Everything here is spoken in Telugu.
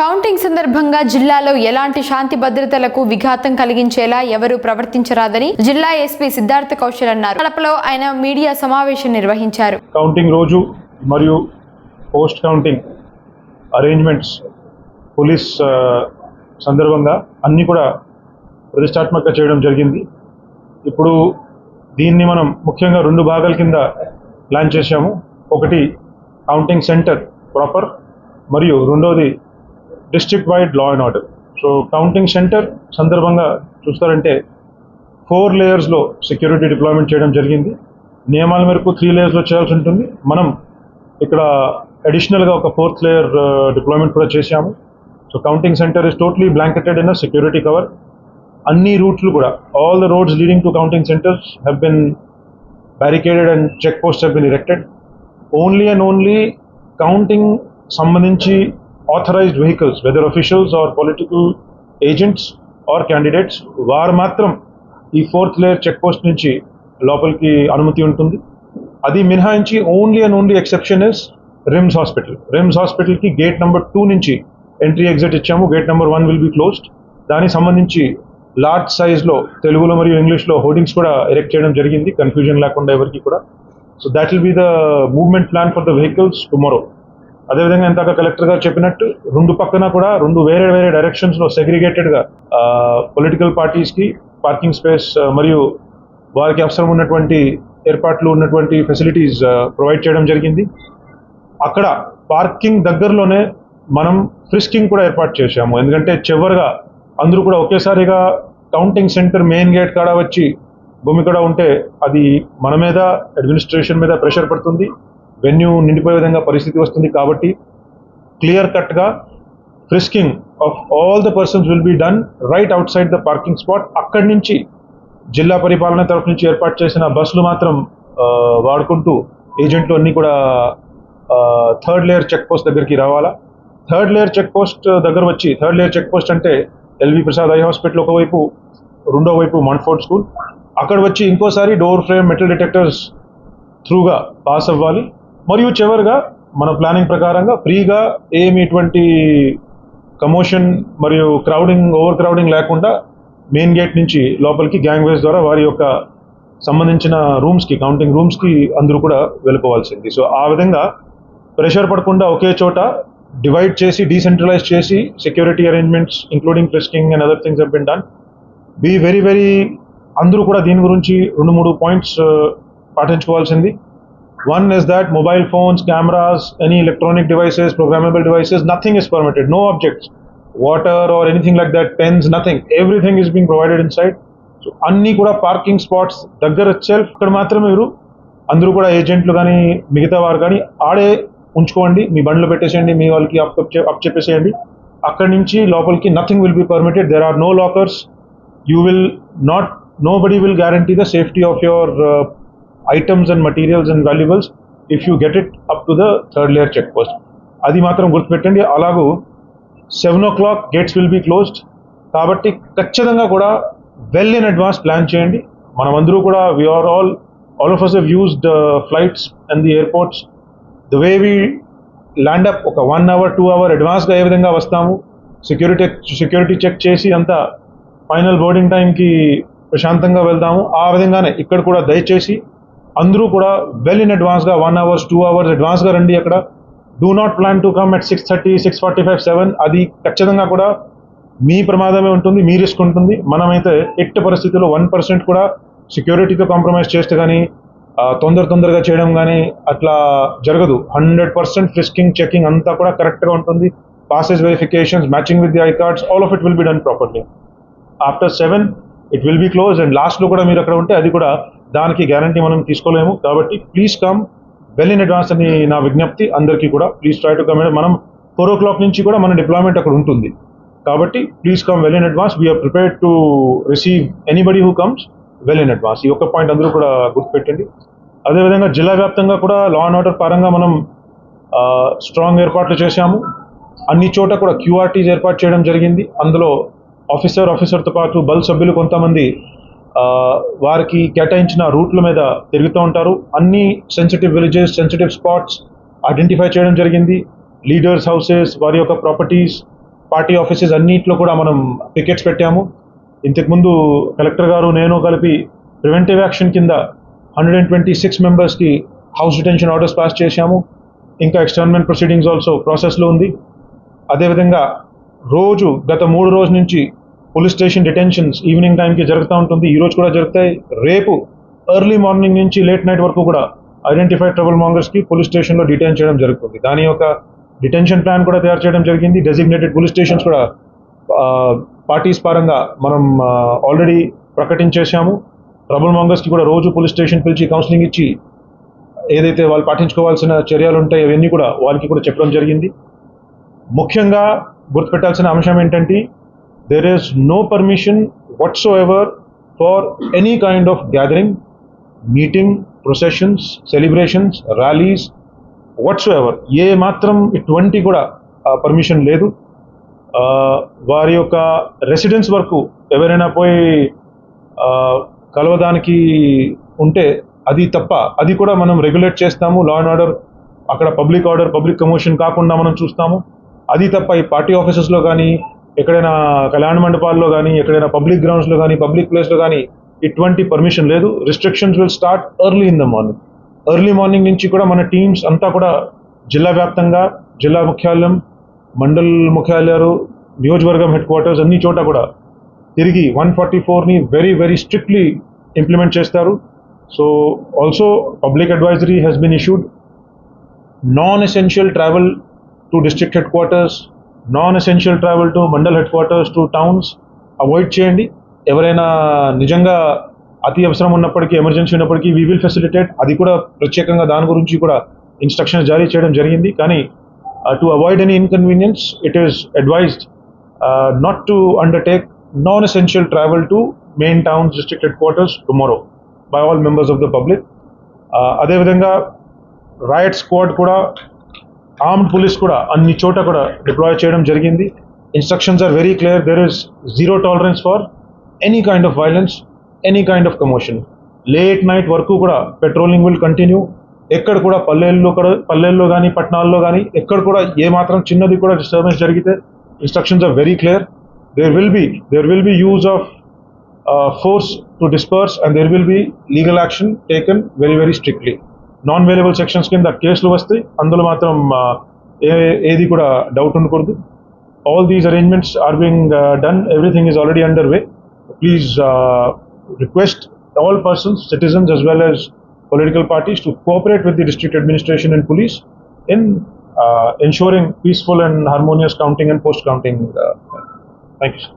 కౌంటింగ్ సందర్భంగా జిల్లాలో ఎలాంటి శాంతి భద్రతలకు విఘాతం కలిగించేలా ఎవరూ ప్రవర్తించరాదని జిల్లా ఎస్పీ సిద్ధార్థ కౌశల్ అన్నారు. కడపలో ఆయన మీడియా సమావేశం నిర్వహించారు. కౌంటింగ్ రోజు మరియు పోస్ట్ కౌంటింగ్ అరేంజ్మెంట్స్ పోలీస్ సందర్భంగా అన్నీ కూడా ప్రతిష్టాత్మక చేయడం జరిగింది. ఇప్పుడు దీన్ని మనం ముఖ్యంగా రెండు భాగాల కింద ప్లాన్ చేశాము. ఒకటి కౌంటింగ్ సెంటర్ ప్రాపర్ మరియు రెండోది district wide law and order so counting centre సందర్భంగా చూస్తారంటే ఫోర్ లేయర్స్లో సెక్యూరిటీ డిప్లాయ్మెంట్ చేయడం జరిగింది. నియమాల మేరకు త్రీ లేయర్స్లో చేయాల్సి ఉంటుంది. మనం ఇక్కడ అడిషనల్గా ఒక ఫోర్త్ లేయర్ డిప్లాయ్మెంట్ కూడా చేశాము. So counting centre is totally blanketed in security cover అన్ని రూట్లు కూడా all the roads leading to counting centres have been barricaded and check post have been erected only and only counting సంబంధించి authorised vehicles whether officials or political agents or candidates వారు మాత్రం ఈ ఫోర్త్ లేయర్ చెక్ పోస్ట్ నుంచి లోపలికి అనుమతి ఉంటుంది. అది మినహాయించి only and only exception is RIMS hospital RIMS హాస్పిటల్కి గేట్ నెంబర్ టూ నుంచి ఎంట్రీ ఎగ్జిట్ ఇచ్చాము. Gate number one will be closed దానికి సంబంధించి లార్జ్ సైజ్లో తెలుగులో మరియు ఇంగ్లీష్లో హోర్డింగ్స్ కూడా ఎరెక్ట్ చేయడం జరిగింది. కన్ఫ్యూజన్ లేకుండా ఎవరికి కూడా. So that will be the movement plan for the vehicles tomorrow అదేవిధంగా ఇందాక కలెక్టర్ గారు చెప్పినట్టు రెండు పక్కన కూడా రెండు వేరే వేరే డైరెక్షన్స్లో సెగ్రిగేటెడ్గా పొలిటికల్ పార్టీస్కి పార్కింగ్ స్పేస్ మరియు వారికి అవసరం ఉన్నటువంటి ఏర్పాట్లు ఉన్నటువంటి ఫెసిలిటీస్ ప్రొవైడ్ చేయడం జరిగింది. అక్కడ పార్కింగ్ దగ్గరలోనే మనం ఫ్రిస్కింగ్ కూడా ఏర్పాటు చేశాము. ఎందుకంటే చివరిగా అందరూ కూడా ఒకేసారిగా కౌంటింగ్ సెంటర్ మెయిన్ గేట్ కాడ వచ్చి భూమి కూడా ఉంటే అది మన మీద అడ్మినిస్ట్రేషన్ మీద ప్రెషర్ పడుతుంది. వెన్యూ నిండిపోయే విధంగా పరిస్థితి వస్తుంది కాబట్టి క్లియర్ కట్గా frisking of all the persons will be done right outside the parking spot అక్కడి నుంచి జిల్లా పరిపాలన తరఫు నుంచి ఏర్పాటు చేసిన బస్సులు మాత్రం వాడుకుంటూ ఏజెంట్లు అన్నీ కూడా థర్డ్ లేయర్ చెక్ పోస్ట్ దగ్గరికి రావాలా? థర్డ్ లేయర్ చెక్ పోస్ట్ దగ్గర వచ్చి థర్డ్ లేయర్ చెక్ పోస్ట్ అంటే ఎల్వి ప్రసాద్ ఐ హాస్పిటల్ ఒకవైపు రెండో వైపు మన్ఫోర్డ్ స్కూల్ అక్కడ వచ్చి ఇంకోసారి డోర్ ఫ్రేమ్ మెటల్ డిటెక్టర్స్ త్రూగా పాస్ అవ్వాలి. మరియు చివరిగా మన ప్లానింగ్ ప్రకారంగా ఫ్రీగా ఏమి ఇటువంటి కమోషన్ మరియు క్రౌడింగ్ ఓవర్ క్రౌడింగ్ లేకుండా మెయిన్ గేట్ నుంచి లోపలికి గ్యాంగ్ వేస్ ద్వారా వారి యొక్క సంబంధించిన రూమ్స్కి కౌంటింగ్ రూమ్స్కి అందరూ కూడా వెళ్ళిపోవాల్సింది. సో ఆ విధంగా ప్రెషర్ పడకుండా ఒకే చోట డివైడ్ చేసి డీసెంట్రలైజ్ చేసి security arrangements including frisking and other things been done be very very అందరూ కూడా దీని గురించి రెండు మూడు పాయింట్స్ uh, పాటించుకోవాల్సింది. One is that mobile phones cameras any electronic devices programmable devices nothing is permitted no objects water or anything like that pens nothing everything is being provided inside so అన్నీ కూడా పార్కింగ్ స్పాట్స్ దగ్గర సెల్ఫ్ ఇక్కడ మాత్రమే మీరు అందరూ కూడా ఏజెంట్లు కానీ మిగతా వారు కానీ ఆడే ఉంచుకోండి. మీ బండ్లు పెట్టేసేయండి మీ వాళ్ళకి అప్ అప్ చెప్పేసేయండి. అక్కడి నుంచి లోపలికి nothing will be permitted there are no lockers you will not nobody will guarantee the safety of your uh, items and materials and valuables if you get it up to the third layer check post అది మాత్రం గుర్తుపెట్టండి. అలాగూ seven o'clock gates will be closed కాబట్టి ఖచ్చితంగా కూడా వెల్ ఇన్ అడ్వాన్స్ ప్లాన్ చేయండి. మనమందరూ కూడా we are all all of us have used flights and the airports the way we land up ఒక వన్ అవర్ టూ అవర్ అడ్వాన్స్గా ఏ విధంగా వస్తాము? సెక్యూరిటీ సెక్యూరిటీ చెక్ చేసి అంతా ఫైనల్ బోర్డింగ్ టైంకి ప్రశాంతంగా వెళ్దాము ఆ విధంగానే ఇక్కడ కూడా దయచేసి అందరూ కూడా వెల్ ఇన్ అడ్వాన్స్గా వన్ అవర్స్ టూ అవర్స్ అడ్వాన్స్గా రండి అక్కడ. Do not plan to come at six thirty six forty five seven అది ఖచ్చితంగా కూడా మీ ప్రమాదమే ఉంటుంది మీ రిస్క్ ఉంటుంది. మనమైతే ఎట్టి పరిస్థితుల్లో వన్ పర్సెంట్ కూడా సెక్యూరిటీతో కాంప్రమైజ్ చేస్తే కానీ తొందర తొందరగా చేయడం కానీ అట్లా జరగదు. హండ్రెడ్ పర్సెంట్ రిస్కింగ్ చెకింగ్ అంతా కూడా కరెక్ట్గా ఉంటుంది. Passes verifications matching with the I cards all of it will be done properly after seven it will be close and లాస్ట్లో కూడా మీరు అక్కడ ఉంటే అది కూడా దానికి గ్యారంటీ మనం తీసుకోలేము. కాబట్టి please come well in advance అని నా విజ్ఞప్తి అందరికీ కూడా. ప్లీజ్ ట్రై టు కమ్ మనం ఫోర్ ఓ క్లాక్ నుంచి కూడా మన డిప్లాయ్మెంట్ అక్కడ ఉంటుంది. కాబట్టి please come well in advance we are prepared to receive anybody who comes well in advance ఈ ఒక్క పాయింట్ అందరూ కూడా గుర్తుపెట్టండి. అదేవిధంగా జిల్లా వ్యాప్తంగా కూడా లా అండ్ ఆర్డర్ పరంగా మనం స్ట్రాంగ్ ఏర్పాట్లు చేశాము. అన్ని చోట కూడా క్యూఆర్టీస్ ఏర్పాటు చేయడం జరిగింది. అందులో ఆఫీసర్ ఆఫీసర్తో పాటు బల్ సభ్యులు కొంతమంది వారికి కేటాయించిన రూట్ల మీద తిరుగుతూ ఉంటారు. అన్ని sensitive villages sensitive spots identify చేయడం జరిగింది. లీడర్స్ హౌసెస్ వారి యొక్క ప్రాపర్టీస్ పార్టీ ఆఫీసెస్ అన్నిట్లో కూడా మనం పికెట్స్ పెట్టాము. ఇంతకుముందు కలెక్టర్ గారు నేను కలిపి ప్రివెంటివ్ యాక్షన్ కింద హండ్రెడ్ అండ్ ట్వంటీ సిక్స్ మెంబర్స్కి హౌస్ డిటెన్షన్ ఆర్డర్స్ పాస్ చేశాము. ఇంకా ఎక్స్టర్నమెంట్ ప్రొసీడింగ్స్ ఆల్సో ప్రాసెస్లో ఉంది. అదేవిధంగా రోజు గత మూడు రోజుల నుంచి పోలీస్ స్టేషన్ డిటెన్షన్స్ ఈవినింగ్ టైంకి జరుగుతూ ఉంటుంది. ఈ రోజు కూడా జరుగుతాయి. రేపు ఎర్లీ మార్నింగ్ నుంచి లేట్ నైట్ వరకు కూడా ఐడెంటిఫైడ్ ట్రబుల్ మాంగర్స్కి పోలీస్ స్టేషన్లో డిటైన్ చేయడం జరుగుతుంది. దాని యొక్క డిటెన్షన్ ప్లాన్ కూడా తయారు చేయడం జరిగింది. డెసిగ్నేటెడ్ పోలీస్ స్టేషన్స్ కూడా పార్టీస్ పరంగా మనం ఆల్రెడీ ప్రకటించేశాము. ట్రబుల్ మాంగర్స్కి కూడా రోజు పోలీస్ స్టేషన్ పిలిచి కౌన్సిలింగ్ ఇచ్చి ఏదైతే వాళ్ళు పాటించుకోవాల్సిన చర్యలు ఉంటాయి అవన్నీ కూడా వాళ్ళకి కూడా చెప్పడం జరిగింది. ముఖ్యంగా గుర్తుపెట్టాల్సిన అంశం ఏంటంటే there is no permission whatsoever for any kind of gathering meeting processions celebrations rallies whatsoever ఏ మాత్రం ఇటువంటి కూడా పర్మిషన్ లేదు. వారి యొక్క రెసిడెన్స్ వరకు ఎవరైనా పోయి కలవదానికి కలవడానికి ఉంటే అది తప్ప అది కూడా మనం రెగ్యులేట్ చేస్తాము. లా అండ్ ఆర్డర్ అక్కడ పబ్లిక్ ఆర్డర్ పబ్లిక్ కమోషన్ కాకుండా మనం చూస్తాము. అది తప్ప ఈ పార్టీ ఆఫీసెస్లో కానీ ఎక్కడైనా కళ్యాణ మండపాల్లో కానీ ఎక్కడైనా పబ్లిక్ గ్రౌండ్స్లో కానీ పబ్లిక్ ప్లేస్లో కానీ ఇటువంటి పర్మిషన్ లేదు. Restrictions will start early in the morning early morning నుంచి కూడా మన టీమ్స్ అంతా కూడా జిల్లా వ్యాప్తంగా జిల్లా ముఖ్యాలయం మండల్ ముఖ్యాలయాలు నియోజకవర్గం హెడ్ క్వార్టర్స్ అన్ని చోట కూడా తిరిగి వన్ ఫార్టీ ఫోర్ని వెరీ వెరీ స్ట్రిక్ట్లీ ఇంప్లిమెంట్ చేస్తారు. So also public advisory has been issued non essential travel to district headquarters non essential travel to mandal headquarters to towns avoid చేయండి. ఎవరైనా నిజంగా అతి అవసరం ఉన్నప్పటికీ ఎమర్జెన్సీ ఉన్నప్పటికీ వీ విల్ ఫెసిలిటేట్ అది కూడా ప్రత్యేకంగా దాని గురించి కూడా ఇన్స్ట్రక్షన్స్ జారీ చేయడం జరిగింది. కానీ to avoid any inconvenience it is advised not to undertake non essential travel to main towns district headquarters tomorrow by all members of the public అదేవిధంగా రాయట్ స్క్వాడ్ కూడా ఆర్మ్డ్ పోలీస్ కూడా అన్ని చోట కూడా డిప్లాయ్ చేయడం జరిగింది. Instructions are very clear there is zero tolerance for any kind of violence any kind of commotion late night వరకు కూడా పెట్రోలింగ్ విల్ కంటిన్యూ ఎక్కడ కూడా పల్లెల్లో కూడా పల్లెల్లో కానీ పట్టణాల్లో కానీ ఎక్కడ కూడా ఏ మాత్రం చిన్నది కూడా డిస్టర్బెన్స్ జరిగితే instructions are very clear there will be there will be use of force to disperse and there will be legal action taken very very strictly non bailable sections కింద కేసులు వస్తాయి అందులో మాత్రం uh, ఏ ఏది కూడా డౌట్ ఉండకూడదు all these arrangements are being uh, done everything is already underway please uh, request all persons citizens as well as political parties to cooperate with the district administration and police in uh, ensuring peaceful and harmonious counting and post counting uh, thank you